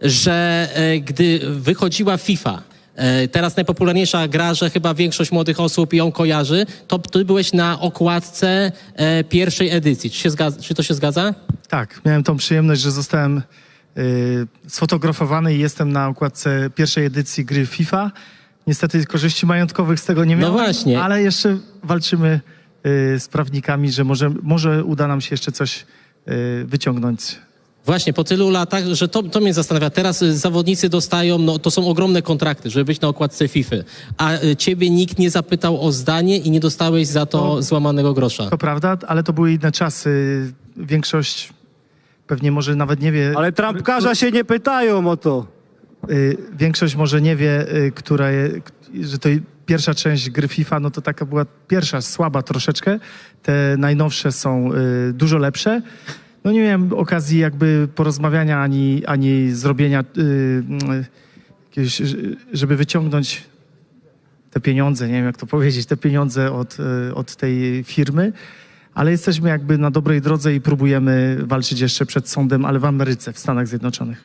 że e, gdy wychodziła FIFA, e, teraz najpopularniejsza gra, że chyba większość młodych osób ją kojarzy, to ty byłeś na okładce e, pierwszej edycji. Czy, zgadza, czy to się zgadza? Tak, miałem tą przyjemność, że zostałem y, sfotografowany i jestem na okładce pierwszej edycji gry FIFA. Niestety korzyści majątkowych z tego nie No miałem, właśnie. ale jeszcze walczymy y, z prawnikami, że może, może uda nam się jeszcze coś y, wyciągnąć. Właśnie, po tylu latach, że to, to mnie zastanawia. Teraz y, zawodnicy dostają, no to są ogromne kontrakty, żeby być na okładce FIFA. A y, ciebie nikt nie zapytał o zdanie i nie dostałeś za to No. złamanego grosza. To prawda, ale to były inne czasy. Większość pewnie może nawet nie wie. Ale trampkarza się nie pytają o to. Y, większość może nie wie, y, która je, k- że to pierwsza część gry FIFA, no to taka była pierwsza, słaba troszeczkę. Te najnowsze są y, dużo lepsze. No nie miałem okazji jakby porozmawiania ani, ani zrobienia y, y, jakiegoś, y, żeby wyciągnąć te pieniądze, nie wiem jak to powiedzieć, te pieniądze od, y, od tej firmy. Ale jesteśmy jakby na dobrej drodze i próbujemy walczyć jeszcze przed sądem, ale w Ameryce, w Stanach Zjednoczonych.